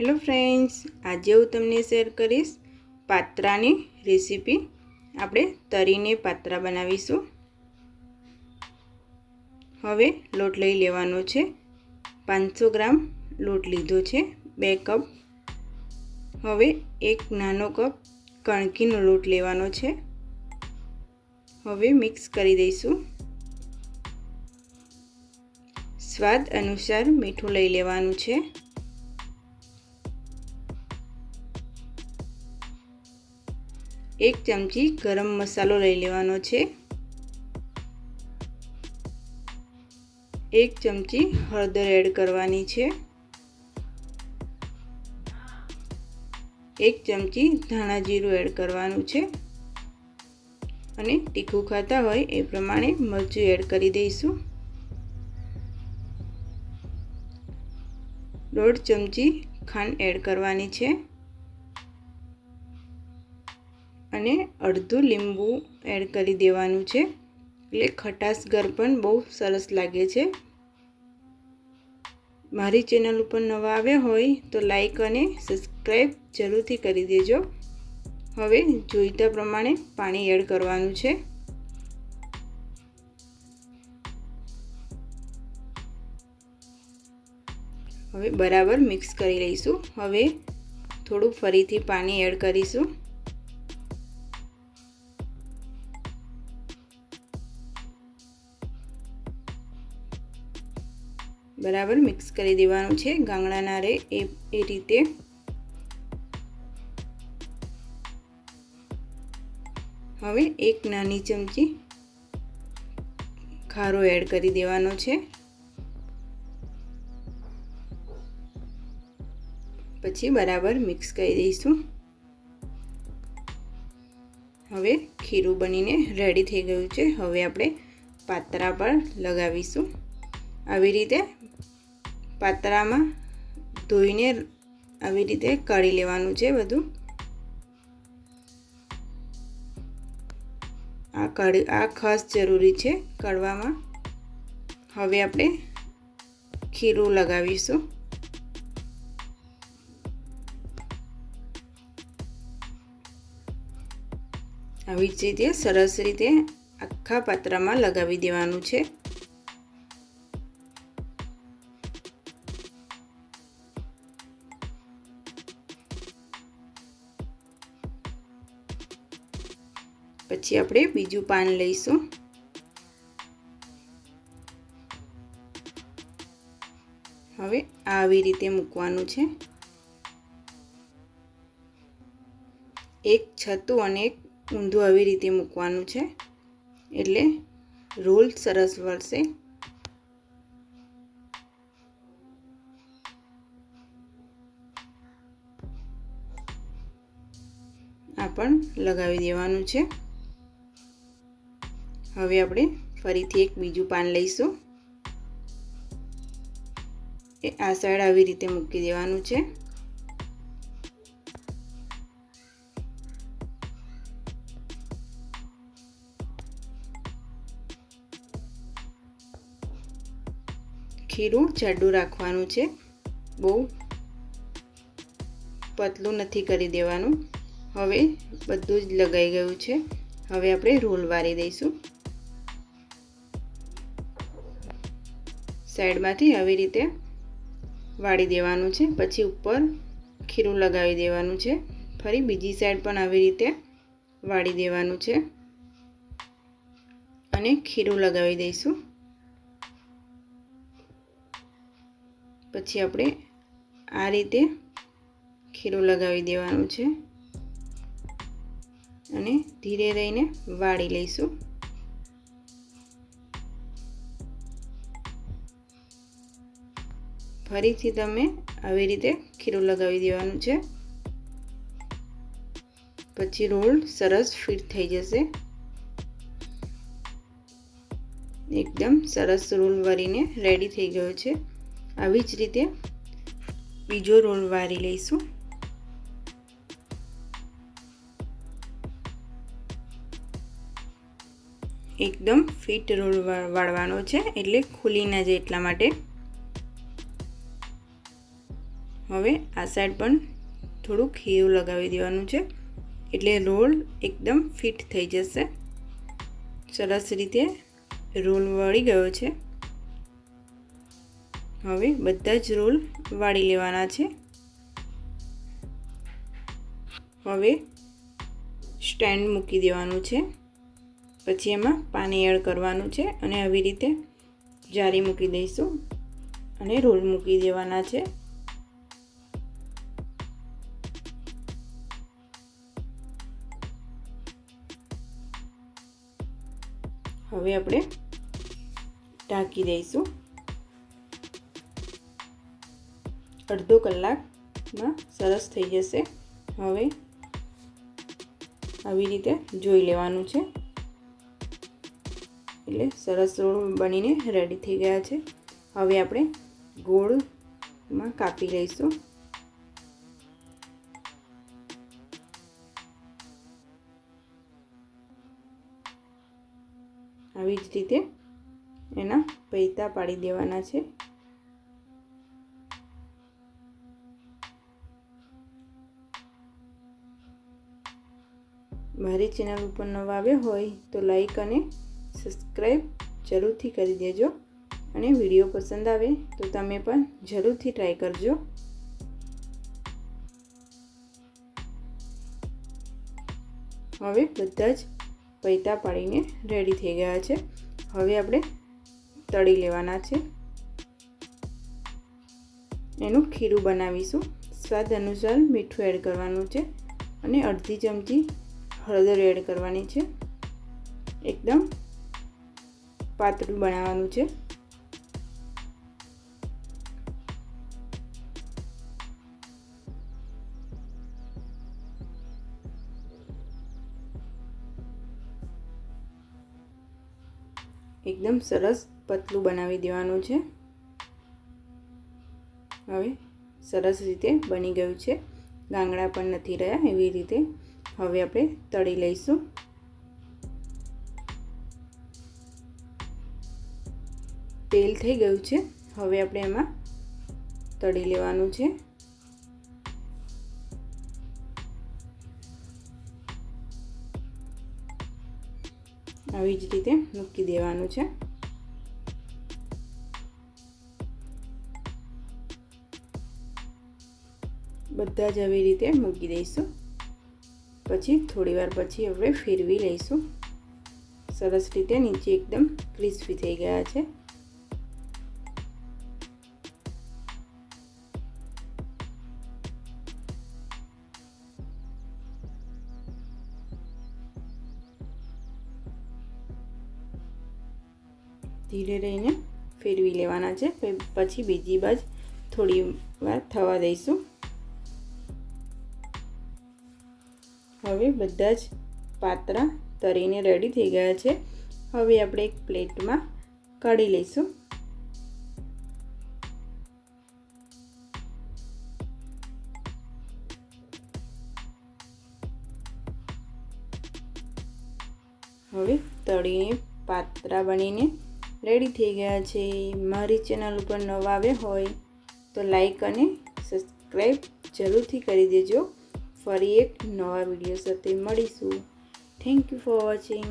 Hello friends, આજે હું તમને શેર કરીશ પાત્રાની રેસીપી. આપણે તરીને પાત્રા બનાવીશું. હવે લોટ લઈ લેવાનો છે. પાંચસો ગ્રામ લોટ લીધો છે, બે કપ. હવે એક નાનો કપ કણકીનો લોટ લેવાનો છે. હવે મિક્સ કરી દઈશું. સ્વાદ અનુસાર મીઠું લઈ લેવાનું છે. એક ચમચી ગરમ મસાલો લઈ લેવાનો છે. એક ચમચી હળદર એડ કરવાની છે. એક ચમચી ધાણા જીરું એડ કરવાનું છે. અને તીખું ખાતા હોય એ પ્રમાણે મરચું એડ કરી દઈશું. દોઢ ચમચી ખાંડ એડ કરવાની છે. અને અડધું લીંબુ એડ કરી દેવાનું છે. એટલે ખટાશગર પણ બહુ સરસ લાગે છે. મારી ચેનલ ઉપર નવા આવ્યા હોય તો લાઈક અને સબસ્ક્રાઈબ જરૂરથી કરી દેજો. હવે જોઈતા પ્રમાણે પાણી એડ કરવાનું છે. હવે બરાબર મિક્સ કરી લઈશું. હવે થોડું ફરીથી પાણી એડ કરીશું. બરાબર મિક્સ કરી દેવાનું છે ગાંગડાના રે એ એ રીતે. હવે એક નાની ચમચી ખારો એડ કરી દેવાનો છે. પછી બરાબર મિક્સ કરી દઈશું. હવે ખીરું બનીને રેડી થઈ ગયું છે. હવે આપણે પાત્રા પર લગાવીશું. આવી રીતે પાત્રામાં ધોઈને આવી રીતે કાઢી લેવાનું છે બધું. આ કાઢી, આ ખાસ જરૂરી છે કાઢવામાં. હવે આપણે ખીરું લગાવીશું. આવી જ રીતે સરસ રીતે આખા પાત્રામાં લગાવી દેવાનું છે. પછી આપણે બીજું પાન લઈશું. હવે આવી રીતે મૂકવાનું છે. એક છતું અને એક ઊંધું આવી રીતે મૂકવાનું છે. એટલે રોલ સરસ વળશે. આ પણ લગાવી દેવાનું છે. હવે આપણે ફરીથી એક બીજું પાન લઈશું. એ આ સાઈડ આવી રીતે મૂકી દેવાનું છે. ખીરું જાડું રાખવાનું છે. બહુ પતલું નથી કરી દેવાનું. હવે બધું જ લગાઈ ગયું છે. હવે આપણે રોલ વારી દઈશું. સાઈડમાંથી આવી રીતે વાળી દેવાનું છે. પછી ઉપર ખીરું લગાવી દેવાનું છે. ફરી બીજી સાઈડ પણ આવી રીતે વાળી દેવાનું છે. અને ખીરું લગાવી દઈશું. પછી આપણે આ રીતે ખીરું લગાવી દેવાનું છે. અને ધીરે રહીને વાળી લઈશું. ફરીથી તમે આવી રીતે ખીરું લગાવી દેવાનું છે. પછી રોલ સરસ ફિટ થઈ જશે. એકદમ સરસ રોલ વારીને રેડી થઈ ગયો છે. આવી જ રીતે બીજો રોલ વારી લઈશું. એકદમ ફિટ રોલ વાળવાનો છે, એટલે ખુલી ના જાય એટલા માટે. હવે આ સાઈડ પણ થોડુંક ખીરું લગાવી દેવાનું છે. એટલે રોલ એકદમ ફિટ થઈ જશે. સરસ રીતે રોલ વળી ગયો છે. હવે બધા જ રોલ વાળી લેવાના છે. હવે સ્ટેન્ડ મૂકી દેવાનું છે. પછી એમાં પાણી એડ કરવાનું છે અને આવી રીતે જારી મૂકી દઈશું. અને રોલ મૂકી દેવાના છે. હવે આપણે ઢાંકી દઈશું. અડધો કલાકમાં સરસ થઈ જશે. હવે આવી રીતે જોઈ લેવાનું છે. એટલે સરસ રોળ બનીને રેડી થઈ ગયા છે. હવે આપણે ગોળમાં કાપી લઈશું. આવી જ રીતે એના પૈતા પાડી દેવાના છે. મારી ચેનલ ઉપર નવા આવ્યા હોય તો લાઈક અને સબસ્ક્રાઈબ જરૂરથી કરી દેજો અને વીડિયો પસંદ આવે તો તમે પણ જરૂરથી ટ્રાય કરજો. હવે બધા જ પૈતા પાડીને રેડી થઈ ગયા છે. હવે આપણે તળી લેવાના છે. એનું ખીરું બનાવીશું. સ્વાદ અનુસાર મીઠું એડ કરવાનું છે અને અડધી ચમચી હળદર એડ કરવાની છે. એકદમ પાતળું બનાવવાનું છે. એકદમ સરસ પતલું બનાવી દેવાનું છે. હવે સરસ રીતે બની ગયું છે. ગાંગડા પણ નથી રહ્યા એવી રીતે હવે આપણે તળી લઈશું. તેલ થઈ ગયું છે. હવે આપણે એમાં તળી લેવાનું છે. આવી જ રીતે મૂકી દેવાનું છે. બધા જ આવી રીતે મૂકી દઈશું. પછી થોડી વાર પછી આપણે ફેરવી લઈશું. સરસ રીતે નીચે એકદમ ક્રિસ્પી થઈ ગયા છે. ધીરે રહીને ફેરવી લેવાના છે. પછી બીજી બાજ થોડી વાર થવા દઈશું. હવે બધા જ પાત્રા તરીને રેડી થઈ ગયા છે. હવે આપણે એક પ્લેટમાં કાઢી લઈશું. હવે તળીને પાત્રા બનીને રેડી થઈ ગયા છે. મારી ચેનલ ઉપર નવા આવ્યા હોય તો લાઈક અને સબસ્ક્રાઈબ જરૂરથી કરી દેજો. ફરી એક નવા વીડિયો સાથે મળીશું. Thank you for watching